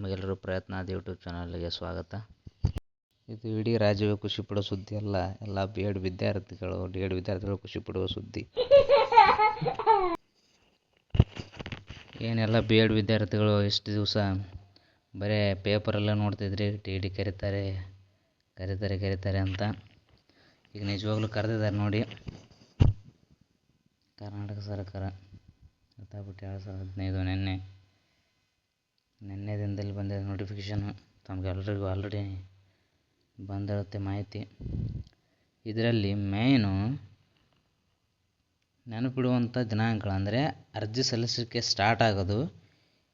ತಮಗೆಲ್ಲರೂ ಪ್ರಯತ್ನ ಅದು ಯೂಟ್ಯೂಬ್ ಚಾನಲ್ಗೆ ಸ್ವಾಗತ. ಇದು ಇಡೀ ರಾಜ್ಯವೇ ಖುಷಿ ಪಡೋ ಸುದ್ದಿ ಅಲ್ಲ, ಎಲ್ಲ ಬಿ ಎಡ್ ವಿದ್ಯಾರ್ಥಿಗಳು ಡಿ ಎಡ್ ವಿದ್ಯಾರ್ಥಿಗಳು ಖುಷಿ ಪಡುವ ಸುದ್ದಿ. ಏನೆಲ್ಲ ಬಿ ಎಡ್ ವಿದ್ಯಾರ್ಥಿಗಳು ಎಷ್ಟು ದಿವಸ ಬರೀ ಪೇಪರೆಲ್ಲ ನೋಡ್ತಿದ್ರಿ ಟಿ ಡಿ ಕರೀತಾರೆ ಕರೀತಾರೆ ಕರೀತಾರೆ ಅಂತ. ಈಗ ನಿಜವಾಗ್ಲೂ ಕರೆದಿದ್ದಾರೆ ನೋಡಿ. ಕರ್ನಾಟಕ ಸರ್ಕಾರ ಹತ್ತಾಬಿಟ್ಟು ಎರಡು ಸಾವಿರದ ಹದಿನೈದು ನಿನ್ನೆ. ನಿನ್ನೆ ದಿನದಲ್ಲಿ ಬಂದಿದೆ ನೋಟಿಫಿಕೇಶನ್ನು ತಮಗೆಲ್ಲರಿಗೂ ಆಲ್ರೆಡಿ ಬಂದಿರುತ್ತೆ ಮಾಹಿತಿ. ಇದರಲ್ಲಿ ಮೇಯ್ನು ನೆನಪಿಡುವಂಥ ದಿನಾಂಕಗಳು ಅಂದರೆ ಅರ್ಜಿ ಸಲ್ಲಿಸಲಿಕ್ಕೆ ಸ್ಟಾರ್ಟ್ ಆಗೋದು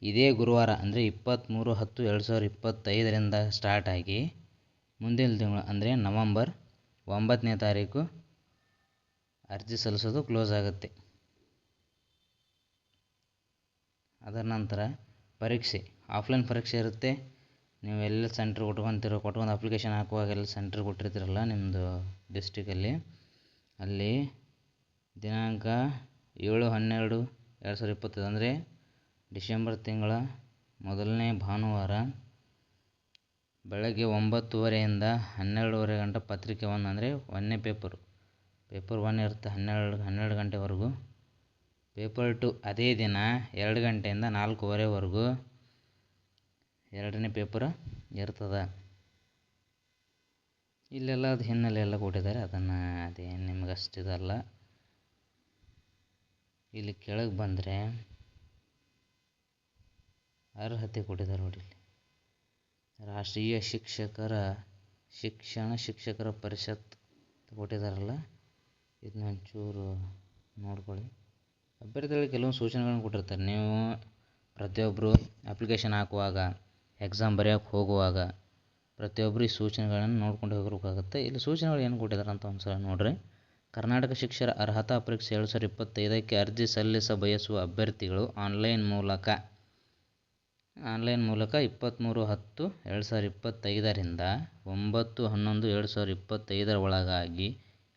ಇದೇ ಗುರುವಾರ ಅಂದರೆ ಇಪ್ಪತ್ತ್ಮೂರು ಹತ್ತು ಎರಡು ಸಾವಿರದ ಇಪ್ಪತ್ತೈದರಿಂದ ಸ್ಟಾರ್ಟ್ ಆಗಿ ಮುಂದಿನ ತಿಂಗಳು ಅಂದರೆ ನವಂಬರ್ ಒಂಬತ್ತನೇ ತಾರೀಕು ಅರ್ಜಿ ಸಲ್ಲಿಸೋದು ಕ್ಲೋಸ್ ಆಗುತ್ತೆ. ಅದರ ನಂತರ ಪರೀಕ್ಷೆ. ಆಫ್ಲೈನ್ ಪರೀಕ್ಷೆ ಇರುತ್ತೆ. ನೀವು ಎಲ್ಲ ಸೆಂಟ್ರ್ ಕೊಟ್ಕೊತಿರೋ, ಕೊಟ್ಕೊಂಡು ಅಪ್ಲಿಕೇಶನ್ ಹಾಕುವಾಗ ಎಲ್ಲ ಸೆಂಟ್ರ್ ಕೊಟ್ಟಿರ್ತೀರಲ್ಲ ನಿಮ್ಮದು ಡಿಸ್ಟಿಕಲ್ಲಿ ಅಲ್ಲಿ ದಿನಾಂಕ ಏಳು ಹನ್ನೆರಡು ಎರಡು ಸಾವಿರದ ಇಪ್ಪತ್ತೈದು ಅಂದರೆ ಡಿಸೆಂಬರ್ ತಿಂಗಳ ಮೊದಲನೇ ಭಾನುವಾರ ಬೆಳಗ್ಗೆ ಒಂಬತ್ತುವರೆಯಿಂದ ಹನ್ನೆರಡುವರೆ ಗಂಟೆ ಪತ್ರಿಕೆ ಒನ್ ಅಂದರೆ ಒಂದನೇ ಪೇಪರು. ಪೇಪರ್ ಒನ್ ಇರುತ್ತೆ ಹನ್ನೆರಡು ಹನ್ನೆರಡು ಗಂಟೆವರೆಗೂ. ಪೇಪರ್ ಟು ಅದೇ ದಿನ ಎರಡು ಗಂಟೆಯಿಂದ ನಾಲ್ಕೂವರೆವರೆಗೂ ಎರಡನೇ ಪೇಪರ್ ಇರ್ತದೆ ಇಲ್ಲೆಲ್ಲ ಅದು ಹಿನ್ನೆಲೆ ಎಲ್ಲ ಕೊಟ್ಟಿದ್ದಾರೆ. ಅದನ್ನು ಅದೇನು ನಿಮ್ಗೆ ಅಷ್ಟು ಇದಲ್ಲ ಇಲ್ಲಿ ಕೆಳಗೆ ಬಂದರೆ ಅರ್ಹತೆ ಕೊಟ್ಟಿದ್ದಾರೆ ನೋಡಿ ಇಲ್ಲಿ. ರಾಷ್ಟ್ರೀಯ ಶಿಕ್ಷಕರ ಶಿಕ್ಷಣ ಶಿಕ್ಷಕರ ಪರಿಷತ್ ಕೊಟ್ಟಿದ್ದಾರಲ್ಲ. ಇದನ್ನ ಒಂಚೂರು ನೋಡ್ಕೊಳ್ಳಿ. ಅಭ್ಯರ್ಥಿಗಳಿಗೆ ಕೆಲವೊಂದು ಸೂಚನೆಗಳನ್ನು ಕೊಟ್ಟಿರ್ತಾರೆ. ನೀವು ಪ್ರತಿಯೊಬ್ಬರು ಅಪ್ಲಿಕೇಶನ್ ಹಾಕುವಾಗ ಎಕ್ಸಾಮ್ ಬರೆಯೋಕೆ ಹೋಗುವಾಗ ಪ್ರತಿಯೊಬ್ಬರು ಈ ಸೂಚನೆಗಳನ್ನು ನೋಡ್ಕೊಂಡು ಹೋಗಬೇಕಾಗುತ್ತೆ. ಇಲ್ಲಿ ಸೂಚನೆಗಳು ಏನು ಕೊಟ್ಟಿದ್ದಾರೆ ಅಂತ ಒಂದು ಸಲ ನೋಡಿರಿ. ಕರ್ನಾಟಕ ಶಿಕ್ಷಕರ ಅರ್ಹತಾ ಪರೀಕ್ಷೆ ಎರಡು ಸಾವಿರದ ಇಪ್ಪತ್ತೈದಕ್ಕೆ ಅರ್ಜಿ ಸಲ್ಲಿಸ ಬಯಸುವ ಅಭ್ಯರ್ಥಿಗಳು ಆನ್ಲೈನ್ ಮೂಲಕ. ಆನ್ಲೈನ್ ಮೂಲಕ ಇಪ್ಪತ್ತ್ಮೂರು ಹತ್ತು ಎರಡು ಸಾವಿರದ ಇಪ್ಪತ್ತೈದರಿಂದ ಒಂಬತ್ತು ಹನ್ನೊಂದು ಎರಡು ಸಾವಿರದ ಇಪ್ಪತ್ತೈದರ ಒಳಗಾಗಿ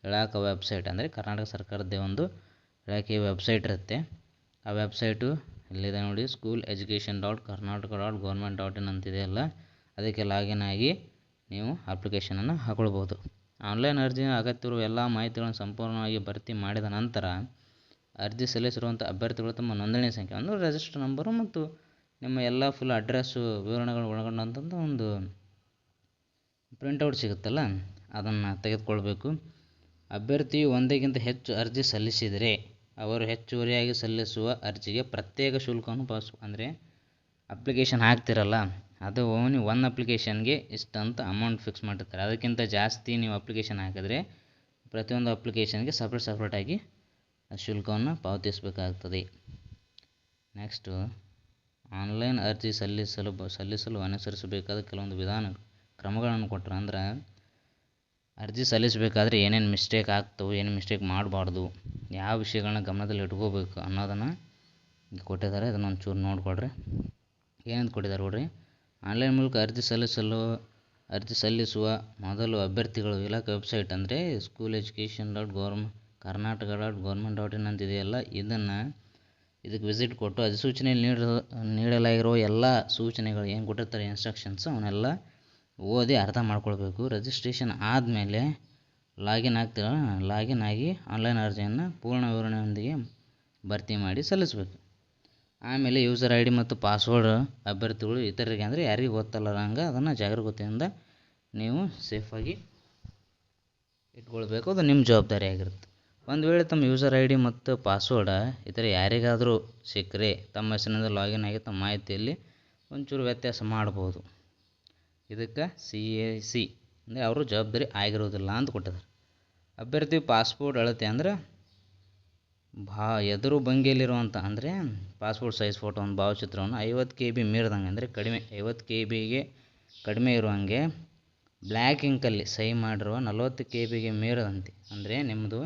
ಇಲಾಖಾ ವೆಬ್ಸೈಟ್ ಅಂದರೆ ಕರ್ನಾಟಕ ಸರ್ಕಾರದ ಒಂದು ಇಲಾಖೆಯ ವೆಬ್ಸೈಟ್ ಇರುತ್ತೆ. ಆ ವೆಬ್ಸೈಟು ಇಲ್ಲಿದೆ ನೋಡಿ school education dot Karnataka dot government dot in ಅಂತಿದೆಯಲ್ಲ ಅದಕ್ಕೆ ಲಾಗಿನ್ ಆಗಿ ನೀವು ಅಪ್ಲಿಕೇಶನನ್ನು ಹಾಕೊಳ್ಬೋದು. ಆನ್ಲೈನ್ ಅರ್ಜಿ ಅಗತ್ಯವಿರುವ ಎಲ್ಲ ಮಾಹಿತಿಗಳನ್ನು ಸಂಪೂರ್ಣವಾಗಿ ಭರ್ತಿ ಮಾಡಿದ ನಂತರ ಅರ್ಜಿ ಸಲ್ಲಿಸಿರುವಂಥ ಅಭ್ಯರ್ಥಿಗಳು ತಮ್ಮ ನೋಂದಣಿ ಸಂಖ್ಯೆ ಅಂದರೆ ರಿಜಿಸ್ಟರ್ ನಂಬರು ಮತ್ತು ನಿಮ್ಮ ಎಲ್ಲ ಫುಲ್ ಅಡ್ರೆಸ್ಸು ವಿವರಣೆಗಳು ಒಳಗೊಂಡಂಥದ್ದು ಒಂದು ಪ್ರಿಂಟೌಟ್ ಸಿಗುತ್ತಲ್ಲ, ಅದನ್ನು ತೆಗೆದುಕೊಳ್ಬೇಕು. ಅಭ್ಯರ್ಥಿಯು ಒಂದಕ್ಕಿಂತ ಹೆಚ್ಚು ಅರ್ಜಿ ಸಲ್ಲಿಸಿದರೆ ಅವರು ಹೆಚ್ಚುವರಿಯಾಗಿ ಸಲ್ಲಿಸುವ ಅರ್ಜಿಗೆ ಪ್ರತ್ಯೇಕ ಶುಲ್ಕವನ್ನು ಪಾಸ್ ಅಂದರೆ ಅಪ್ಲಿಕೇಶನ್ ಹಾಕ್ತಿರಲ್ಲ, ಅದು ಓನ್ಲಿ ಒನ್ ಅಪ್ಲಿಕೇಶನ್ಗೆ ಇಷ್ಟಂತ ಅಮೌಂಟ್ ಫಿಕ್ಸ್ ಮಾಡಿರ್ತಾರೆ. ಅದಕ್ಕಿಂತ ಜಾಸ್ತಿ ನೀವು ಅಪ್ಲಿಕೇಶನ್ ಹಾಕಿದ್ರೆ ಪ್ರತಿಯೊಂದು ಅಪ್ಲಿಕೇಶನ್ಗೆ ಸಪ್ರೇಟ್ ಸಪ್ರೇಟಾಗಿ ಶುಲ್ಕವನ್ನು ಪಾವತಿಸಬೇಕಾಗ್ತದೆ. ನೆಕ್ಸ್ಟು ಆನ್ಲೈನ್ ಅರ್ಜಿ ಸಲ್ಲಿಸಲು ಸಲ್ಲಿಸಲು ಅನುಸರಿಸಬೇಕಾದ ಕೆಲವೊಂದು ವಿಧಾನ ಕ್ರಮಗಳನ್ನು ಕೊಟ್ರು. ಅಂದ್ರೆ ಅರ್ಜಿ ಸಲ್ಲಿಸಬೇಕಾದ್ರೆ ಏನೇನು ಮಿಸ್ಟೇಕ್ ಆಗ್ತವೆ, ಏನು ಮಿಸ್ಟೇಕ್ ಮಾಡಬಾರ್ದು, ಯಾವ ವಿಷಯಗಳನ್ನ ಗಮನದಲ್ಲಿ ಇಟ್ಕೋಬೇಕು ಅನ್ನೋದನ್ನು ಕೊಟ್ಟಿದ್ದಾರೆ. ಅದನ್ನು ಒಂಚೂರು ನೋಡಿಕೊಳ್ರಿ. ಏನಂತ ಕೊಟ್ಟಿದ್ದಾರೆ ನೋಡ್ರಿ? ಆನ್ಲೈನ್ ಮೂಲಕ ಅರ್ಜಿ ಸಲ್ಲಿಸಲು, ಅರ್ಜಿ ಸಲ್ಲಿಸುವ ಮೊದಲು ಅಭ್ಯರ್ಥಿಗಳು ಇಲಾಖೆ ವೆಬ್ಸೈಟ್ ಅಂದರೆ school education dot ಗೌರ್ಮ್ Karnataka dot government dot in ಅಂತಿದೆಯಲ್ಲ, ಇದನ್ನು ಇದಕ್ಕೆ ವಿಸಿಟ್ ಕೊಟ್ಟು ಅಧಿಸೂಚನೆಯಲ್ಲಿ ನೀಡ ನೀಡಲಾಗಿರುವ ಎಲ್ಲ ಸೂಚನೆಗಳು ಏನು ಕೊಟ್ಟಿರ್ತಾರೆ ಇನ್ಸ್ಟ್ರಕ್ಷನ್ಸ್ ಅವನ್ನೆಲ್ಲ ಓದಿ ಅರ್ಥ ಮಾಡ್ಕೊಳ್ಬೇಕು. ರಿಜಿಸ್ಟ್ರೇಷನ್ ಆದಮೇಲೆ ಲಾಗಿನ್ ಆಗ್ತೀರಾ ಲಾಗಿನ್ ಆಗಿ ಆನ್ಲೈನ್ ಅರ್ಜಿಯನ್ನು ಪೂರ್ಣ ವಿವರಣೆಯೊಂದಿಗೆ ಭರ್ತಿ ಮಾಡಿ ಸಲ್ಲಿಸಬೇಕು. ಆಮೇಲೆ ಯೂಸರ್ ಐ ಡಿ ಮತ್ತು ಪಾಸ್ವರ್ಡ್ ಅಭ್ಯರ್ಥಿಗಳು, ಇತರರಿಗೆ ಅಂದರೆ ಯಾರಿಗೂ ಗೊತ್ತಲ್ಲದಂಗೆ ಅದನ್ನು ಜಾಗರೂಕತೆಯಿಂದ ನೀವು ಸೇಫಾಗಿ ಇಟ್ಕೊಳ್ಬೇಕು. ಅದು ನಿಮ್ಮ ಜವಾಬ್ದಾರಿ ಆಗಿರುತ್ತೆ. ಒಂದು ವೇಳೆ ತಮ್ಮ ಯೂಸರ್ ಐ ಡಿ ಮತ್ತು ಪಾಸ್ವರ್ಡ ಇತರ ಯಾರಿಗಾದರೂ ಸಿಕ್ಕರೆ, ತಮ್ಮ ಹೆಸರಿನಿಂದ ಲಾಗಿನ್ ಆಗಿ ತಮ್ಮ ಮಾಹಿತಿಯಲ್ಲಿ ಒಂಚೂರು ವ್ಯತ್ಯಾಸ ಮಾಡ್ಬೋದು. ಇದಕ್ಕೆ ಸಿ ಎ ಸಿ ಅಂದರೆ ಅವರು ಜವಾಬ್ದಾರಿ ಆಗಿರೋದಿಲ್ಲ ಅಂತ ಕೊಟ್ಟಿದ್ದಾರೆ. ಅಭ್ಯರ್ಥಿ ಪಾಸ್ಪೋರ್ಟ್ ಅಳತೆ ಅಂದ್ರೆ ಭಾ ಎದುರು ಭಂಗಿಯಲ್ಲಿರುವಂಥ ಅಂದರೆ ಪಾಸ್ಪೋರ್ಟ್ ಸೈಜ್ ಫೋಟೋ ಒಂದು ಭಾವಚಿತ್ರವನ್ನು ಐವತ್ತು ಕೆ ಬಿ ಮೀರಿದಂಗೆ ಅಂದರೆ ಕಡಿಮೆ ಐವತ್ತು ಕೆ ಬಿಗೆ ಕಡಿಮೆ ಇರುವಂಗೆ ಬ್ಲ್ಯಾಕ್ ಇಂಕಲ್ಲಿ ಸಹಿ ಮಾಡಿರುವ ನಲವತ್ತು ಕೆ ಬಿಗೆ ಮೀರದಂತೆ ಅಂದರೆ ನಿಮ್ಮದು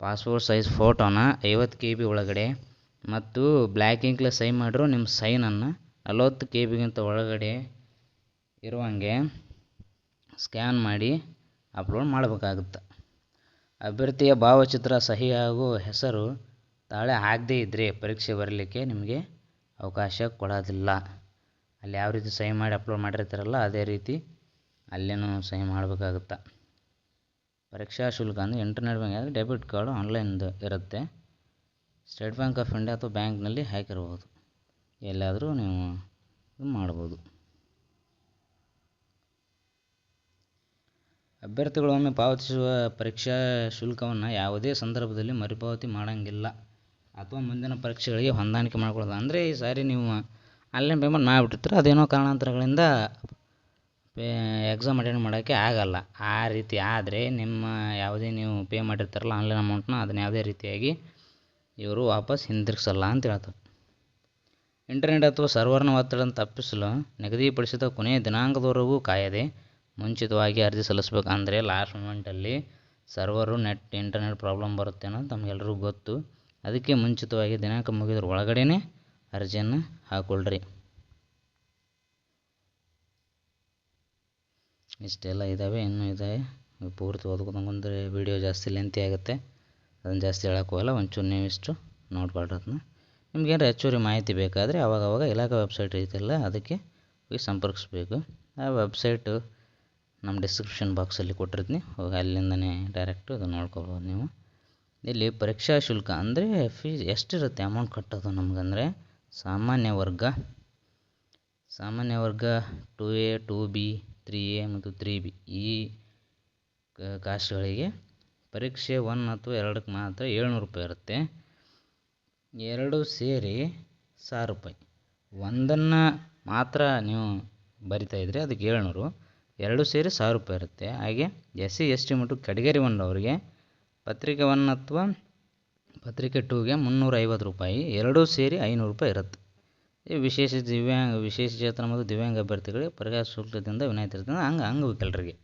ಪಾಸ್ಪೋರ್ಟ್ ಸೈಜ್ ಫೋಟೋನ ಐವತ್ತು ಕೆ ಬಿ ಒಳಗಡೆ ಮತ್ತು ಬ್ಲ್ಯಾಕ್ ಇಂಕ್ಲೆ ಸಹಿ ಮಾಡಿರೋ ನಿಮ್ಮ ಸೈನನ್ನು ನಲವತ್ತು ಕೆ ಬಿಗಿಂತ ಒಳಗಡೆ ಇರುವಂಗೆ ಸ್ಕ್ಯಾನ್ ಮಾಡಿ ಅಪ್ಲೋಡ್ ಮಾಡಬೇಕಾಗುತ್ತೆ. ಅಭ್ಯರ್ಥಿಯ ಭಾವಚಿತ್ರ ಸಹಿ ಹಾಗೂ ಹೆಸರು ತಾಳೆ ಆಗದೇ ಇದ್ದರೆ ಪರೀಕ್ಷೆ ಬರಲಿಕ್ಕೆ ನಿಮಗೆ ಅವಕಾಶ ಕೊಡೋದಿಲ್ಲ. ಅಲ್ಲಿ ಯಾವ ರೀತಿ ಸಹಿ ಮಾಡಿ ಅಪ್ಲೋಡ್ ಮಾಡಿರ್ತಾರಲ್ಲ, ಅದೇ ರೀತಿ ಅಲ್ಲೇನೂ ಸಹಿ ಮಾಡಬೇಕಾಗುತ್ತೆ. ಪರೀಕ್ಷಾ ಶುಲ್ಕ ಅಂದರೆ ಇಂಟರ್ನೆಟ್ ಬ್ಯಾಂಕಿಂಗ್ ಡೆಬಿಟ್ ಕಾರ್ಡು ಆನ್ಲೈನ್ದು ಇರುತ್ತೆ. ಸ್ಟೇಟ್ ಬ್ಯಾಂಕ್ ಆಫ್ ಇಂಡಿಯಾ ಅಥವಾ ಬ್ಯಾಂಕ್ನಲ್ಲಿ ಹಾಕಿರ್ಬೋದು. ಎಲ್ಲಾದರೂ ನೀವು ಮಾಡ್ಬೋದು. ಅಭ್ಯರ್ಥಿಗಳು ಒಮ್ಮೆ ಪಾವತಿಸುವ ಪರೀಕ್ಷಾ ಶುಲ್ಕವನ್ನು ಯಾವುದೇ ಸಂದರ್ಭದಲ್ಲಿ ಮರುಪಾವತಿ ಮಾಡೋಂಗಿಲ್ಲ. ಅಥವಾ ಮುಂದಿನ ಪರೀಕ್ಷೆಗಳಿಗೆ ಹೊಂದಾಣಿಕೆ ಮಾಡಿಕೊಳ್ಳೋದು. ಅಂದರೆ ಈ ಸಾರಿ ನೀವು ಆನ್ಲೈನ್ ಪೇಮೆಂಟ್ ಮಾಡಿಬಿಟ್ಟಿರ್ತೀರ, ಅದೇನೋ ಕಾರಣಾಂತರಗಳಿಂದ ಪೇ ಎಕ್ಸಾಮ್ ಅಟೆಂಡ್ ಮಾಡೋಕ್ಕೆ ಆಗಲ್ಲ. ಆ ರೀತಿ ಆದರೆ ನಿಮ್ಮ ಯಾವುದೇ ನೀವು ಪೇ ಮಾಡಿರ್ತಾರಲ್ಲ ಆನ್ಲೈನ್ ಅಮೌಂಟ್ನ ಅದನ್ನ ಯಾವುದೇ ರೀತಿಯಾಗಿ ಇವರು ವಾಪಸ್ ಹಿಂದಿರುಗಿಸಲ್ಲ ಅಂತ ಹೇಳ್ತಾರೆ. ಇಂಟರ್ನೆಟ್ ಅಥವಾ ಸರ್ವರ್ನ ಒತ್ತಡವನ್ನು ತಪ್ಪಿಸಲು ನಿಗದಿಪಡಿಸಿದ ಕೊನೆಯ ದಿನಾಂಕದವರೆಗೂ ಕಾಯದೆ ಮುಂಚಿತವಾಗಿ ಅರ್ಜಿ ಸಲ್ಲಿಸ್ಬೇಕು ಅಂದರೆ ಲಾಸ್ಟ್ ಮೂಮೆಂಟಲ್ಲಿ ಸರ್ವರು ನೆಟ್ ಇಂಟರ್ನೆಟ್ ಪ್ರಾಬ್ಲಮ್ ಬರುತ್ತೆ ಅನ್ನೋದು ತಮಗೆಲ್ರಿಗೂ ಗೊತ್ತು. ಅದಕ್ಕೆ ಮುಂಚಿತವಾಗಿ ದಿನಾಂಕ ಮುಗಿದ್ರ ಒಳಗಡೆನೇ ಅರ್ಜಿಯನ್ನು ಹಾಕ್ಕೊಳ್ರಿ ಇಷ್ಟೆಲ್ಲ ಇದ್ದಾವೆ ಇನ್ನೂ ಇದ್ದಾವೆ ಪೂರ್ತಿ ಓದ್ಕೊಂಡ್ರೆ ವೀಡಿಯೋ ಜಾಸ್ತಿ ಲೆಂತಿ ಆಗುತ್ತೆ. ಅದನ್ನು ಜಾಸ್ತಿ ಹೇಳಕ್ಕೆ ಹೋಗಲ್ಲ, ಒಂಚೂರು ನೀವು ಇಷ್ಟು ನೋಡ್ಕೊಳ್ರಿ ಅದನ್ನ. ನಿಮ್ಗೇನಾರ ಹೆಚ್ಚುವರಿ ಮಾಹಿತಿ ಬೇಕಾದರೆ ಅವಾಗವಾಗ ಇಲಾಖೆ ವೆಬ್ಸೈಟ್ ಐತಲ್ಲ, ಅದಕ್ಕೆ ಹೋಗಿ ಸಂಪರ್ಕಿಸ್ಬೇಕು. ಆ ವೆಬ್ಸೈಟು ನಮ್ಮ ಡಿಸ್ಕ್ರಿಪ್ಷನ್ ಬಾಕ್ಸಲ್ಲಿ ಕೊಟ್ಟಿರ್ತೀನಿ. ಹೋಗಿ ಅಲ್ಲಿಂದನೇ ಡೈರೆಕ್ಟು ಅದು ನೋಡ್ಕೊಬೋದು ನೀವು. ಇಲ್ಲಿ ಪರೀಕ್ಷಾ ಶುಲ್ಕ ಅಂದರೆ ಫೀಸ್ ಎಷ್ಟಿರುತ್ತೆ ಅಮೌಂಟ್ ಕಟ್ಟೋದು ನಮಗಂದರೆ? ಸಾಮಾನ್ಯ ವರ್ಗ ಸಾಮಾನ್ಯ ವರ್ಗ two A two B three A ಮತ್ತು ತ್ರೀ ಬಿ ಈ ಕಾಸ್ಟ್ಗಳಿಗೆ ಪರೀಕ್ಷೆ ಒನ್ ಅಥವಾ ಎರಡಕ್ಕೆ ಮಾತ್ರ ಏಳ್ನೂರು ರೂಪಾಯಿ ಇರುತ್ತೆ. ಎರಡು ಸೇರಿ ಸಾವಿರ ರೂಪಾಯಿ. ಒಂದನ್ನು ಮಾತ್ರ ನೀವು ಬರಿತಾ ಇದ್ದರೆ ಅದಕ್ಕೆ ಏಳ್ನೂರು. ಎರಡು ಸೇರಿ ಸಾವಿರ ರೂಪಾಯಿ ಇರುತ್ತೆ. ಹಾಗೆ ಎಸ್ ಸಿ ಎಸ್ ಟಿ ಮತ್ತು ಕ್ಯಾಟಗರಿ ಒನ್ ಅವರಿಗೆ ಪತ್ರಿಕೆ ಒನ್ ಅಥವಾ ಪತ್ರಿಕೆ ಟೂಗೆ ಮುನ್ನೂರ ಐವತ್ತು ರೂಪಾಯಿ, ಎರಡೂ ಸೇರಿ ಐನೂರು ರೂಪಾಯಿ ಇರುತ್ತೆ. ಈ ವಿಶೇಷ ದಿವ್ಯಾಂಗ ವಿಶೇಷಚೇತನ ಮತ್ತು ದಿವ್ಯಾಂಗ ಅಭ್ಯರ್ಥಿಗಳಿಗೆ ಪರೀಕ್ಷಾ ಶುಲ್ಕದಿಂದ ವಿನಾಯಿತಿ ಇರ್ತದೆ ಹಂಗೆ ಅಂಗವಿಕಲರಿಗೆ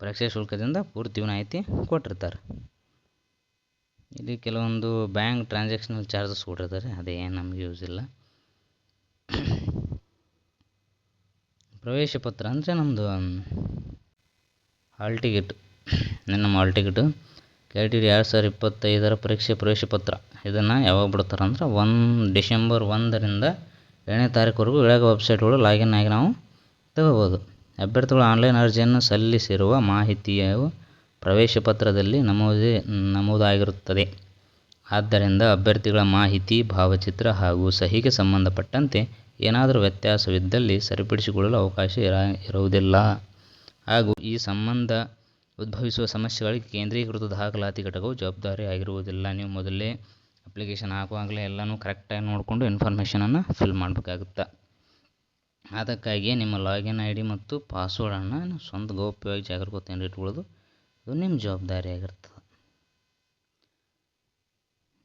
ಪರೀಕ್ಷಾ ಶುಲ್ಕದಿಂದ ಪೂರ್ತಿ ವಿನಾಯಿತಿ ಕೊಟ್ಟಿರ್ತಾರೆ. ಇಲ್ಲಿ ಕೆಲವೊಂದು ಬ್ಯಾಂಕ್ ಟ್ರಾನ್ಸಾಕ್ಷನಲ್ ಚಾರ್ಜಸ್ ಕೊಟ್ಟಿರ್ತಾರೆ. ಅದೇನು ನಮ್ಗೆ ಯೂಸ್ ಇಲ್ಲ. ಪ್ರವೇಶ ಪತ್ರ ಅಂದರೆ ನಮ್ಮದು ಹಾಲ್ ಟಿಕೆಟ್ ನಮ್ಮ hall ticket K T D ಎರಡು ಸಾವಿರದ ಇಪ್ಪತ್ತೈದರ ಪರೀಕ್ಷೆ ಪ್ರವೇಶ ಪತ್ರ. ಇದನ್ನು ಯಾವಾಗ ಬಿಡ್ತಾರೆ ಅಂದ್ರೆ ಒಂದು ಡಿಸೆಂಬರ್ ಒಂದರಿಂದ ಏಳನೇ ತಾರೀಕುವರೆಗೂ ಇಳಗ ವೆಬ್ಸೈಟ್ಗಳು ಲಾಗಿನ್ ಆಗಿ ನಾವು ತಗೋಬೋದು. ಅಭ್ಯರ್ಥಿಗಳು ಆನ್ಲೈನ್ ಅರ್ಜಿಯನ್ನು ಸಲ್ಲಿಸಿರುವ ಮಾಹಿತಿಯು ಪ್ರವೇಶ ಪತ್ರದಲ್ಲಿ ನಮೂದಿ, ನಮೂದಾಗಿರುತ್ತದೆ. ಆದ್ದರಿಂದ ಅಭ್ಯರ್ಥಿಗಳ ಮಾಹಿತಿ, ಭಾವಚಿತ್ರ ಹಾಗೂ ಸಹಿಗೆ ಸಂಬಂಧಪಟ್ಟಂತೆ ಏನಾದರೂ ವ್ಯತ್ಯಾಸವಿದ್ದಲ್ಲಿ ಸರಿಪಡಿಸಿಕೊಳ್ಳಲು ಅವಕಾಶ ಇರ, ಇರುವುದಿಲ್ಲ. ಹಾಗೂ ಈ ಸಂಬಂಧ ಉದ್ಭವಿಸುವ ಸಮಸ್ಯೆಗಳಿಗೆ ಕೇಂದ್ರೀಕೃತ ದಾಖಲಾತಿ ಘಟಕವು ಜವಾಬ್ದಾರಿ ಆಗಿರುವುದಿಲ್ಲ. ನೀವು ಮೊದಲೇ ಅಪ್ಲಿಕೇಶನ್ ಹಾಕುವಾಗಲೇ ಎಲ್ಲನೂ ಕರೆಕ್ಟಾಗಿ ನೋಡಿಕೊಂಡು ಇನ್ಫಾರ್ಮೇಷನನ್ನು ಫಿಲ್ ಮಾಡಬೇಕಾಗುತ್ತೆ. ಅದಕ್ಕಾಗಿಯೇ ನಿಮ್ಮ ಲಾಗಿನ್ ಐ ಡಿ ಮತ್ತು ಪಾಸ್ವರ್ಡನ್ನು ಸ್ವಂತ ಗೌಪ್ಯವಾಗಿ ಜಾಗರೂಕತೆಯಿಂದ ಇಟ್ಕೊಳ್ಳೋದು, ಅದು ನಿಮ್ಮ ಜವಾಬ್ದಾರಿ ಆಗಿರ್ತದೆ.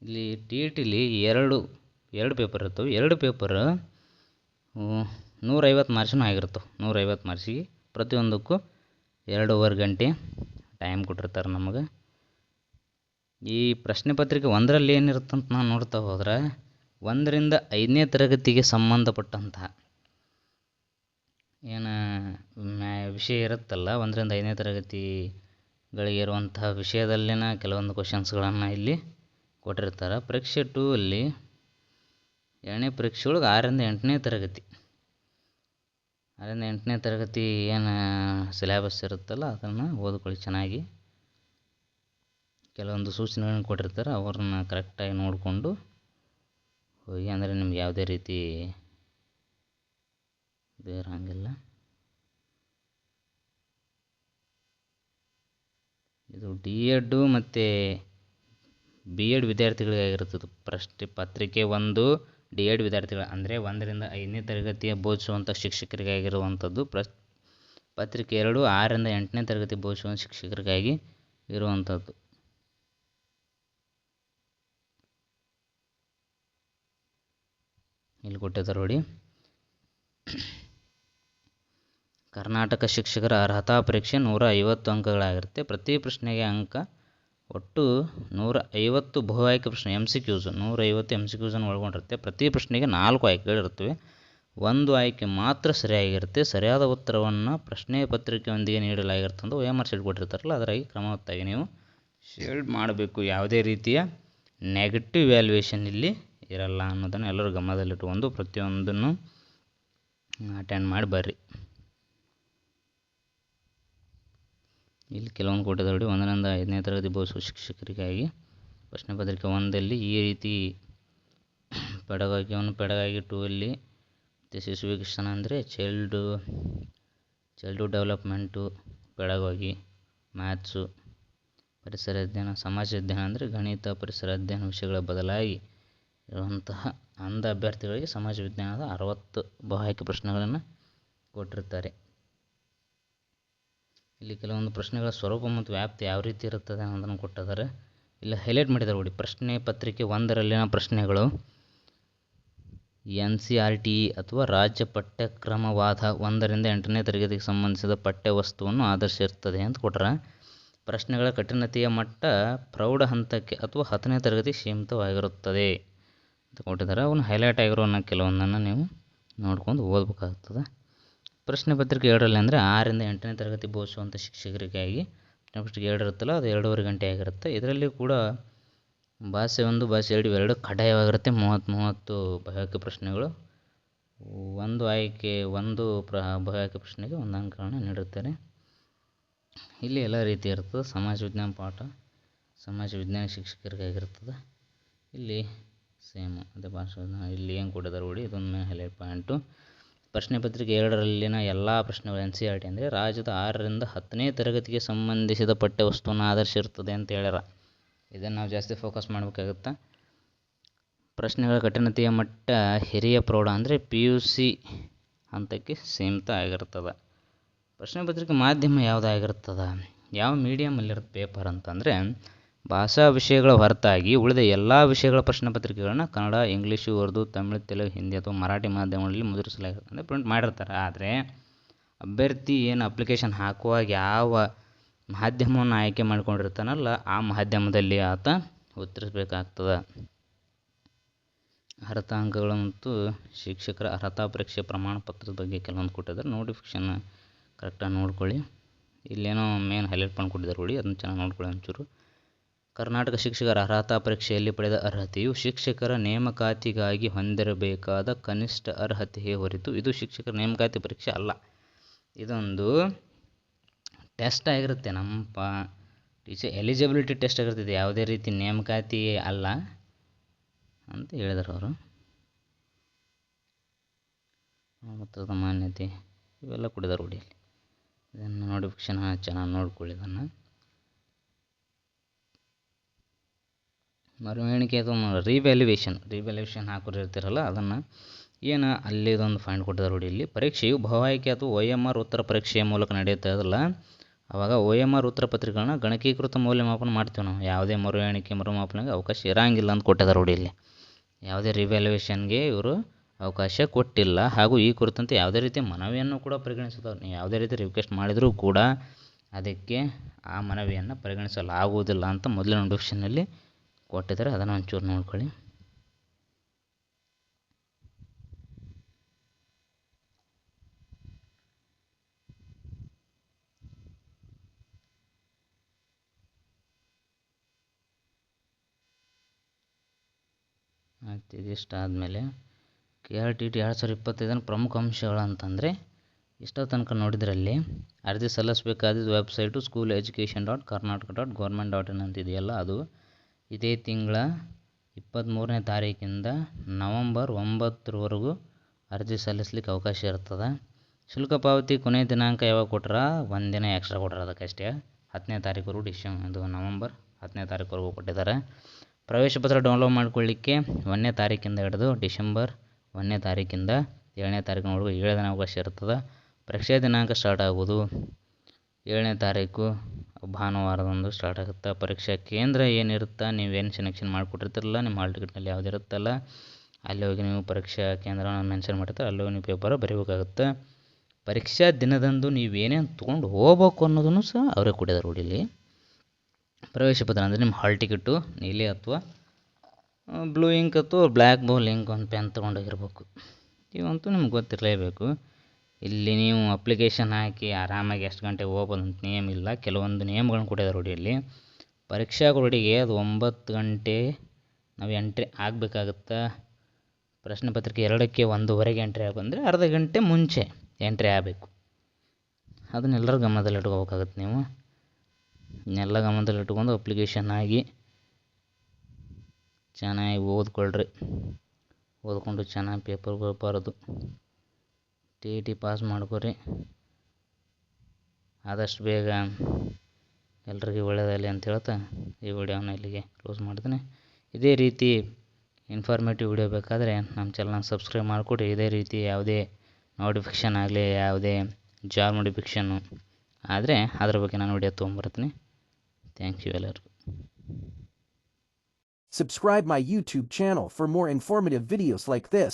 ಇಲ್ಲಿ ಟಿ ಇ ಟಿಲಿ ಎರಡು ಎರಡು ಪೇಪರ್ ಇರ್ತವೆ. ಎರಡು ಪೇಪರ್ ನೂರೈವತ್ತು ಮಾರ್ಕ್ಸಿನೂ ಆಗಿರ್ತವೆ ನೂರೈವತ್ತು ಮಾರ್ಸಿಗೆ ಪ್ರತಿಯೊಂದಕ್ಕೂ ಎರಡೂವರೆ ಗಂಟೆ ಟೈಮ್ ಕೊಟ್ಟಿರ್ತಾರೆ ನಮಗೆ. ಈ ಪ್ರಶ್ನೆ ಪತ್ರಿಕೆ ಒಂದರಲ್ಲಿ ಏನಿರುತ್ತಂತ ನಾನು ನೋಡ್ತಾ ಹೋದ್ರೆ, ಒಂದರಿಂದ ಐದನೇ ತರಗತಿಗೆ ಸಂಬಂಧಪಟ್ಟಂತಹ ಏನು ವಿಷಯ ಇರುತ್ತಲ್ಲ, ಒಂದರಿಂದ ಐದನೇ ತರಗತಿಗಳಿಗೆ ಇರುವಂತಹ ವಿಷಯದಲ್ಲಿನ ಕೆಲವೊಂದು ಕ್ವಶನ್ಸ್ಗಳನ್ನು ಇಲ್ಲಿ ಕೊಟ್ಟಿರ್ತಾರೆ. ಪರೀಕ್ಷೆ ಟೂ ಅಲ್ಲಿ ಎರಡನೇ ಪರೀಕ್ಷೆ ಒಳಗೆ ಆರರಿಂದ ಎಂಟನೇ ತರಗತಿ. ಆರರಿಂದ ಎಂಟನೇ ತರಗತಿ ಏನು ಸಿಲೆಬಸ್ ಇರುತ್ತಲ್ಲ, ಅದನ್ನು ಓದ್ಕೊಳ್ಳಿ ಚೆನ್ನಾಗಿ. ಕೆಲವೊಂದು ಸೂಚನೆಗಳನ್ನು ಕೊಟ್ಟಿರ್ತಾರೆ, ಅವ್ರನ್ನ ಕರೆಕ್ಟಾಗಿ ನೋಡಿಕೊಂಡು ಹೋಗಿ, ಅಂದರೆ ನಿಮ್ಗೆ ಯಾವುದೇ ರೀತಿ ಬೇರಂಗಿಲ್ಲ ಇದು ಡಿ ಎಡ್ಡು ಮತ್ತು ಬಿ ಎಡ್ ವಿದ್ಯಾರ್ಥಿಗಳಿಗಾಗಿರ್ತದೆ. ಪ್ರಶ್ನೆ ಪತ್ರಿಕೆ ಒಂದು ಡಿ ಎಡ್ ವಿದ್ಯಾರ್ಥಿಗಳ ಅಂದರೆ ಒಂದರಿಂದ ಐದನೇ ತರಗತಿಯ ಬೋಧಿಸುವಂಥ ಶಿಕ್ಷಕರಿಗಾಗಿರುವಂಥದ್ದು. ಪ್ರಸ್ ಪತ್ರಿಕೆ ಎರಡು ಆರರಿಂದ ಎಂಟನೇ ತರಗತಿ ಬೋಧಿಸುವಂಥ ಶಿಕ್ಷಕರಿಗಾಗಿ ಇರುವಂಥದ್ದು. ಇಲ್ಲಿ ಕೊಟ್ಟಿದ್ದಾರೆ ನೋಡಿ. ಕರ್ನಾಟಕ ಶಿಕ್ಷಕರ ಅರ್ಹತಾ ಪರೀಕ್ಷೆ ನೂರ ಐವತ್ತು ಅಂಕಗಳಾಗಿರುತ್ತೆ. ಪ್ರತಿ ಪ್ರಶ್ನೆಗೆ ಅಂಕ ಒಟ್ಟು ನೂರ ಐವತ್ತು ಬಹು ಆಯ್ಕೆ ಪ್ರಶ್ನೆ ಎಂ ಸಿ ಕ್ಯೂಸು ನೂರ ಐವತ್ತು ಎಂ ಸಿ ಕ್ಯೂಸನ್ನು ಒಳಗೊಂಡಿರುತ್ತೆ. ಪ್ರತಿ ಪ್ರಶ್ನೆಗೆ ನಾಲ್ಕು ಆಯ್ಕೆಗಳಿರುತ್ತವೆ. ಒಂದು ಆಯ್ಕೆ ಮಾತ್ರ ಸರಿಯಾಗಿರುತ್ತೆ. ಸರಿಯಾದ ಉತ್ತರವನ್ನು ಪ್ರಶ್ನೆ ಪತ್ರಿಕೆಯೊಂದಿಗೆ ನೀಡಲಾಗಿರುತ್ತೆ ಅಂತ ಎಂ ಆರ್ ಶೀಟ್ ಕೊಟ್ಟಿರ್ತಾರಲ್ಲ, ಅದರಾಗಿ ಕ್ರಮವತ್ತಾಗಿ ನೀವು ಶೇಡ್ ಮಾಡಬೇಕು. ಯಾವುದೇ ರೀತಿಯ ನೆಗೆಟಿವ್ ವ್ಯಾಲ್ಯೂಯೇಷನ್ ಇಲ್ಲಿ ಇರಲ್ಲ ಅನ್ನೋದನ್ನು ಎಲ್ಲರೂ ಗಮನದಲ್ಲಿಟ್ಟುಕೊಂಡು ಪ್ರತಿಯೊಂದನ್ನು ಅಟೆಂಡ್ ಮಾಡಿ ಬರ್ರಿ. ಇಲ್ಲಿ ಕೆಲವೊಂದು ಕೊಟ್ಟಿದ್ದಾರೆ ನೋಡಿ ಒಂದರಿಂದ ಐದನೇ ತರಗತಿ ಬಹುಶಃ ಶಿಕ್ಷಕರಿಗಾಗಿ ಪ್ರಶ್ನೆ ಪತ್ರಿಕೆ ಒಂದಲ್ಲಿ ಈ ರೀತಿ ಪೆಡಗಾಗಿವನ್ನು ಪೆಡಗಾಗಿ ಟೂ ಅಲ್ಲಿ ಶಿಶು ವಿಕಸನ ಅಂದರೆ child child development pedagogy maths ಪರಿಸರ ಅಧ್ಯಯನ, ಸಮಾಜ ಅಧ್ಯಯನ ಅಂದರೆ ಗಣಿತ, ಪರಿಸರ ಅಧ್ಯಯನ ವಿಷಯಗಳ ಬದಲಾಗಿ ಇರುವಂತಹ ಅಂಧ ಅಭ್ಯರ್ಥಿಗಳಿಗೆ ಸಮಾಜ ವಿಜ್ಞಾನದ ಅರವತ್ತು ಬಹು ಪ್ರಶ್ನೆಗಳನ್ನು ಕೊಟ್ಟಿರ್ತಾರೆ ಇಲ್ಲಿ ಕೆಲವೊಂದು ಪ್ರಶ್ನೆಗಳ ಸ್ವರೂಪ ಮತ್ತು ವ್ಯಾಪ್ತಿ ಯಾವ ರೀತಿ ಇರುತ್ತದೆ ಅನ್ನೋದನ್ನು ಕೊಟ್ಟಿದ್ದಾರೆ. ಇಲ್ಲಿ ಹೈಲೈಟ್ ಮಾಡಿದ್ದಾರೆ ನೋಡಿ. ಪ್ರಶ್ನೆ ಪತ್ರಿಕೆ ಒಂದರಲ್ಲಿನ ಪ್ರಶ್ನೆಗಳು. ಎನ್ ಸಿ ಆರ್ ಟಿ ಅಥವಾ ರಾಜ್ಯ ಪಠ್ಯಕ್ರಮವಾದ ಒಂದರಿಂದ ಎಂಟನೇ ತರಗತಿಗೆ ಸಂಬಂಧಿಸಿದ ಪಠ್ಯ ವಸ್ತುವನ್ನು ಆಧರಿಸಿರ್ತದೆ ಅಂತ ಕೊಟ್ಟರೆ ಪ್ರಶ್ನೆಗಳ ಕಠಿಣತೆಯ ಮಟ್ಟ ಪ್ರೌಢ ಹಂತಕ್ಕೆ ಅಥವಾ ಹತ್ತನೇ ತರಗತಿ ಸೀಮಿತವಾಗಿರುತ್ತದೆ ಅಂತ ಕೊಟ್ಟಿದ್ದಾರೆ. ಅವನು ಹೈಲೈಟ್ ಆಗಿರೋ ಕೆಲವೊಂದನ್ನು ನೀವು ನೋಡ್ಕೊಂಡು ಓದಬೇಕಾಗ್ತದೆ. ಪ್ರಶ್ನೆ ಪತ್ರಿಕೆ ಎರಡರಲ್ಲಿ ಅಂದರೆ ಆರರಿಂದ ಎಂಟನೇ ತರಗತಿ ಬೋಧಿಸುವಂಥ ಶಿಕ್ಷಕರಿಗಾಗಿ ನೆಕ್ಸ್ಟ್ ಎರಡು ಇರುತ್ತಲ್ಲ, ಅದು ಎರಡೂವರೆ ಗಂಟೆ ಆಗಿರುತ್ತೆ. ಇದರಲ್ಲಿ ಕೂಡ ಭಾಷೆ ಒಂದು, ಭಾಷೆ ಎರಡು ಎರಡು ಕಡ್ಡಾಯವಾಗಿರುತ್ತೆ. ಮೂವತ್ತು ಮೂವತ್ತು ಬಹುಆಯ್ಕೆ ಪ್ರಶ್ನೆಗಳು. ಒಂದು ಆಯ್ಕೆ, ಒಂದು ಪ್ರ ಬಹುಆಯ್ಕೆ ಪ್ರಶ್ನೆಗೆ ಒಂದು ಅಂಕಗಳನ್ನು ನೀಡುತ್ತಾರೆ ಇಲ್ಲಿ ಎಲ್ಲ ರೀತಿ ಇರ್ತದೆ. ಸಮಾಜ ವಿಜ್ಞಾನ ಪಾಠ ಸಮಾಜ ವಿಜ್ಞಾನ ಶಿಕ್ಷಕರಿಗಾಗಿರ್ತದೆ. ಇಲ್ಲಿ ಸೇಮ್ ಅದೇ ಭಾಷೆ. ಇಲ್ಲಿ ಏನು ಕೊಟ್ಟಿದ್ದಾರೆ ನೋಡಿ, ಇದೊಂದು ಹೈಲೈಟ್ ಪಾಯಿಂಟು ಪ್ರಶ್ನೆ ಪತ್ರಿಕೆ ಎರಡರಲ್ಲಿನ ಎಲ್ಲ ಪ್ರಶ್ನೆಗಳು ಎನ್ ಸಿ ಆರ್ ಟಿ ಅಂದರೆ, ರಾಜ್ಯದ ಆರರಿಂದ ಹತ್ತನೇ ತರಗತಿಗೆ ಸಂಬಂಧಿಸಿದ ಪಠ್ಯವಸ್ತುವನ್ನು ಆಧರಿಸಿರುತ್ತದೆ ಅಂತ ಹೇಳ್ಯಾರ. ಇದನ್ನು ನಾವು ಜಾಸ್ತಿ ಫೋಕಸ್ ಮಾಡಬೇಕಾಗುತ್ತೆ? ಪ್ರಶ್ನೆಗಳ ಕಠಿಣತೆಯ ಮಟ್ಟ ಹಿರಿಯ ಪ್ರೌಢ ಅಂದರೆ ಪಿ ಯು ಸಿ ಹಂತಕ್ಕೆ ಸೀಮಿತ ಆಗಿರ್ತದೆ. ಪ್ರಶ್ನೆ ಪತ್ರಿಕೆ ಮಾಧ್ಯಮ ಯಾವುದಾಗಿರ್ತದೆ? ಯಾವ ಮೀಡಿಯಮಲ್ಲಿರುತ್ತೆ ಪೇಪರ್ ಅಂತಂದರೆ ಭಾಷಾ ವಿಷಯಗಳ ಹೊರತಾಗಿ ಉಳಿದ ಎಲ್ಲ ವಿಷಯಗಳ ಪ್ರಶ್ನೆ ಪತ್ರಿಕೆಗಳನ್ನು ಕನ್ನಡ, ಇಂಗ್ಲೀಷು, ಉರ್ದು, ತಮಿಳು, ತೆಲುಗು, ಹಿಂದಿ ಅಥವಾ ಮರಾಠಿ ಮಾಧ್ಯಮಗಳಲ್ಲಿ ಮುದ್ರಿಸಲಾಗಿರುತ್ತೆ ಅಂದರೆ ಪ್ರಿಂಟ್ ಮಾಡಿರ್ತಾರೆ. ಆದರೆ ಅಭ್ಯರ್ಥಿ ಏನು ಅಪ್ಲಿಕೇಶನ್ ಹಾಕುವಾಗ ಯಾವ ಮಾಧ್ಯಮವನ್ನು ಆಯ್ಕೆ ಮಾಡ್ಕೊಂಡಿರ್ತಾನಲ್ಲ ಆ ಮಾಧ್ಯಮದಲ್ಲಿ ಆತ ಉತ್ತರಿಸಬೇಕಾಗ್ತದೆ. ಅರ್ಹತಾ ಅಂಕಗಳು ಮತ್ತು ಶಿಕ್ಷಕರ ಅರ್ಹತಾ ಪರೀಕ್ಷೆ ಪ್ರಮಾಣ ಪತ್ರದ ಬಗ್ಗೆ ಕೆಲವೊಂದು ಕೊಟ್ಟಿದ್ದಾರೆ. ನೋಟಿಫಿಕೇಷನ್ ಕರೆಕ್ಟಾಗಿ ನೋಡ್ಕೊಳ್ಳಿ. ಇಲ್ಲೇನೋ ಮೇನ್ ಹೈಲೈಟ್ ಮಾಡಿ ಕೊಟ್ಟಿದ್ದಾರೆ ನೋಡಿ. ಅದನ್ನು ಚೆನ್ನಾಗಿ ನೋಡ್ಕೊಳ್ಳಿ ಒಂಚೂರು. ಕರ್ನಾಟಕ ಶಿಕ್ಷಕರ ಅರ್ಹತಾ ಪರೀಕ್ಷೆಯಲ್ಲಿ ಪಡೆದ ಅರ್ಹತೆಯು ಶಿಕ್ಷಕರ ನೇಮಕಾತಿಗಾಗಿ ಹೊಂದಿರಬೇಕಾದ ಕನಿಷ್ಠ ಅರ್ಹತೆಯೇ ಹೊರತು ಇದು ಶಿಕ್ಷಕರ ನೇಮಕಾತಿ ಪರೀಕ್ಷೆ ಅಲ್ಲ. ಇದೊಂದು ಟೆಸ್ಟ್ ಆಗಿರುತ್ತೆ. ನಮ್ಮಪ್ಪ ಟೀಚರ್ ಎಲಿಜಿಬಿಲಿಟಿ ಟೆಸ್ಟ್ ಆಗಿರ್ತದೆ. ಯಾವುದೇ ರೀತಿ ನೇಮಕಾತಿ ಅಲ್ಲ ಅಂತ ಹೇಳಿದರು ಅವರು. ಮತ್ತು ಮಾನ್ಯತೆ ಇವೆಲ್ಲ ಕೊಡಿದಾರೆ ನೋಡಿ ಇದನ್ನು ನೋಡಿ ನೋಟಿಫಿಕೇಶನ್ ಚೆನ್ನಾಗಿ ನೋಡ್ಕೊಳ್ಳಿ ಇದನ್ನು. ಮರುಎಣಿಕೆ ಅಥವಾ ರಿವ್ಯಾಲ್ಯೂಯೇಷನ್ ರಿವ್ಯಾಲ್ಯೂಯೇಷನ್ ಹಾಕಿರ್ತೀರಲ್ಲ ಅದನ್ನು ಏನು ಅಲ್ಲಿದೊಂದು ಪಾಯಿಂಟ್ ಕೊಟ್ಟಿದ್ದಾರೆ ನೋಡಿ, ಇಲ್ಲಿ ಪರೀಕ್ಷೆಯು ಆಯ್ಕೆ ಅಥವಾ ಒ ಎಂ ಆರ್ ಉತ್ತರ ಪರೀಕ್ಷೆಯ ಮೂಲಕ ನಡೆಯುತ್ತದಲ್ಲ ಆವಾಗ ಒ ಎಂ ಆರ್ ಉತ್ತರ ಪತ್ರಿಕೆಗಳನ್ನ ಗಣಕೀಕೃತ ಮೌಲ್ಯಮಾಪನ ಮಾಡ್ತೀವಿ ನಾವು. ಯಾವುದೇ ಮರು ಎಣಿಕೆ ಮರುಮಾಪನೆಗೆ ಅವಕಾಶ ಇರಂಗಿಲ್ಲ ಅಂತ ಕೊಟ್ಟಿದ್ದಾರೆ ನೋಡಿ ಇಲ್ಲಿ. ಯಾವುದೇ ರಿವ್ಯಾಲ್ಯೂಯೇಷನ್ಗೆ ಇವರು ಅವಕಾಶ ಕೊಟ್ಟಿಲ್ಲ. ಹಾಗೂ ಈ ಕುರಿತಂತೆ ಯಾವುದೇ ರೀತಿ ಮನವಿಯನ್ನು ಕೂಡ ಪರಿಗಣಿಸಿದವ್ರು ನೀವು ಯಾವುದೇ ರೀತಿ ರಿಕ್ವೆಸ್ಟ್ ಮಾಡಿದರೂ ಕೂಡ ಅದಕ್ಕೆ ಆ ಮನವಿಯನ್ನು ಪರಿಗಣಿಸಲಾಗುವುದಿಲ್ಲ ಅಂತ ಮೊದಲಿನ ನೋಟಿಫಿಕೇಷನಲ್ಲಿ ಕೊಟ್ಟಿದ್ದಾರೆ, ಅದನ್ನು ಒಂಚೂರು ನೋಡ್ಕೊಳ್ಳಿ. ಆಯ್ತು ಇದಿಷ್ಟು ಆದಮೇಲೆ ಕೆ ಆರ್ ಟಿ ಟಿ ಎರಡು ಸಾವಿರದ ಇಪ್ಪತ್ತೈದನ ಪ್ರಮುಖ ಅಂಶಗಳು ಅಂತಂದರೆ ಇಷ್ಟೋ ತನಕ ನೋಡಿದ್ರಲ್ಲಿ ಅರ್ಜಿ ಸಲ್ಲಿಸಬೇಕಾದ website school education dot Karnataka dot government dot in ಅಂತಿದೆಯಲ್ಲ, ಅದು ಇದೇ ತಿಂಗಳ ಇಪ್ಪತ್ತ್ಮೂರನೇ ತಾರೀಕಿಂದ ನವಂಬರ್ ಒಂಬತ್ತರವರೆಗೂ ಅರ್ಜಿ ಸಲ್ಲಿಸ್ಲಿಕ್ಕೆ ಅವಕಾಶ ಇರ್ತದೆ. ಶುಲ್ಕ ಪಾವತಿ ಕೊನೆಯ ದಿನಾಂಕ ಯಾವಾಗ ಕೊಟ್ರ? ಒಂದಿನ ಎಕ್ಸ್ಟ್ರಾ ಕೊಟ್ರ ಅದಕ್ಕಷ್ಟೇ. ಹತ್ತನೇ ತಾರೀಕುವರೆಗೂ ಡಿಶಂ ಇದು ನವಂಬರ್ ಹತ್ತನೇ ತಾರೀಕುವರೆಗೂ ಕೊಟ್ಟಿದ್ದಾರೆ. ಪ್ರವೇಶ ಪತ್ರ ಡೌನ್ಲೋಡ್ ಮಾಡ್ಕೊಳ್ಳಿಕ್ಕೆ ಒಂದನೇ ತಾರೀಕಿಂದ ಹಿಡಿದು ಡಿಶೆಂಬರ್ ಒಂದನೇ ತಾರೀಕಿಂದ ಏಳನೇ ತಾರೀಕಿನವರೆಗೂ ಏಳು ದಿನ ಅವಕಾಶ ಇರ್ತದೆ. ಪರೀಕ್ಷೆ ದಿನಾಂಕ ಸ್ಟಾರ್ಟ್ ಆಗೋದು ಏಳನೇ ತಾರೀಕು ಭಾನುವಾರದಂದು ಸ್ಟಾರ್ಟ್ ಆಗುತ್ತೆ. ಪರೀಕ್ಷಾ ಕೇಂದ್ರ ಏನಿರುತ್ತೆ ನೀವೇನು ಸೆಲೆಕ್ಷನ್ ಮಾಡಿಕೊಟ್ಟಿರ್ತೀರಲ್ಲ, ನಿಮ್ಮ ಹಾಲ್ ಟಿಕೆಟ್ನಲ್ಲಿ ಯಾವ್ದು ಇರುತ್ತಲ್ಲ, ಅಲ್ಲಿ ಹೋಗಿ ನೀವು ಪರೀಕ್ಷಾ ಕೇಂದ್ರವನ್ನು ಮೆನ್ಷನ್ ಮಾಡಿರ್ತಾರೆ ಅಲ್ಲಿ ಹೋಗಿ ನೀವು ಪೇಪರ್ ಬರೀಬೇಕಾಗುತ್ತೆ. ಪರೀಕ್ಷಾ ದಿನದಂದು ನೀವೇನೇನು ತೊಗೊಂಡು ಹೋಗ್ಬೇಕು ಅನ್ನೋದನ್ನು ಸಹ ಅವರೇ ಕೊಟ್ಟಿದ್ದಾರೆ ನೋಡಿ ಪ್ರವೇಶ ಪತ್ರ ಅಂದರೆ ನಿಮ್ಮ ಹಾಲ್ ಟಿಕೆಟು ನೀಲಿ ಅಥವಾ ಬ್ಲೂ ಇಂಕ್ ಅಥವಾ ಬ್ಲ್ಯಾಕ್ ಬೌಲ್ ಇಂಕ್ ಒಂದು ಪೆನ್ ತೊಗೊಂಡೋಗಿರ್ಬೇಕು. ಇವಂತೂ ನಿಮ್ಗೆ ಗೊತ್ತಿರಲೇಬೇಕು. ಇಲ್ಲಿ ನೀವು ಅಪ್ಲಿಕೇಶನ್ ಹಾಕಿ ಆರಾಮಾಗಿ ಎಷ್ಟು ಗಂಟೆಗೆ ಹೋಗ್ಬೋದು ಅಂತ ನೇಮ್ ಇಲ್ಲ. ಕೆಲವೊಂದು ನಿಯಮಗಳನ್ನ ಕೊಟ್ಟಿದ್ದಾರೆ ನೋಡಿ ಇಲ್ಲಿ. ಪರೀಕ್ಷಾ ಕೊಠಡಿಗೆ ಅದು ಒಂಬತ್ತು ಗಂಟೆ ನಾವು ಎಂಟ್ರಿ ಆಗಬೇಕಾಗತ್ತೆ? ಪ್ರಶ್ನೆ ಪತ್ರಿಕೆ ಎರಡಕ್ಕೆ ಒಂದೂವರೆಗೆ ಎಂಟ್ರಿ ಆಗಿ ಬಂದರೆ ಅರ್ಧ ಗಂಟೆ ಮುಂಚೆ ಎಂಟ್ರಿ ಆಗಬೇಕು. ಅದನ್ನೆಲ್ಲರೂ ಗಮನದಲ್ಲಿ ಇಟ್ಕೋಬೇಕಾಗತ್ತೆ ನೀವು. ಎಲ್ಲ ಗಮನದಲ್ಲಿಟ್ಕೊಂಡು ಅಪ್ಲಿಕೇಶನ್ ಆಗಿ ಚೆನ್ನಾಗಿ ಓದ್ಕೊಳ್ರಿ. ಓದ್ಕೊಂಡು ಚೆನ್ನಾಗಿ ಪೇಪರ್ಗಳು ಬರೆದು ಟಿ ಇ ಟಿ ಪಾಸ್ ಮಾಡ್ಕೊರಿ. ಆದಷ್ಟು ಬೇಗ ಎಲ್ರಿಗೂ ಒಳ್ಳೆಯದಾಗಲಿ ಅಂತ ಹೇಳ್ತಾ ಈ ವಿಡಿಯೋನ ಇಲ್ಲಿಗೆ ಕ್ಲೋಸ್ ಮಾಡ್ತೀನಿ. ಇದೇ ರೀತಿ ಇನ್ಫಾರ್ಮೇಟಿವ್ ವಿಡಿಯೋ ಬೇಕಾದರೆ ನಮ್ಮ ಚಾನಲ್ನ ಸಬ್ಸ್ಕ್ರೈಬ್ ಮಾಡಿಕೊಡಿ. ಇದೇ ರೀತಿ ಯಾವುದೇ ನೋಟಿಫಿಕೇಷನ್ ಆಗಲಿ, ಯಾವುದೇ ಜಾಬ್ ನೋಟಿಫಿಕೇಷನ್ನು ಆದರೆ ಅದ್ರ ಬಗ್ಗೆ ನಾನು ವಿಡಿಯೋ ತೊಗೊಂಬರ್ತೀನಿ ಥ್ಯಾಂಕ್ ಯು ಎಲ್ಲರಿಗೂ. Subscribe my YouTube channel for more informative videos like this.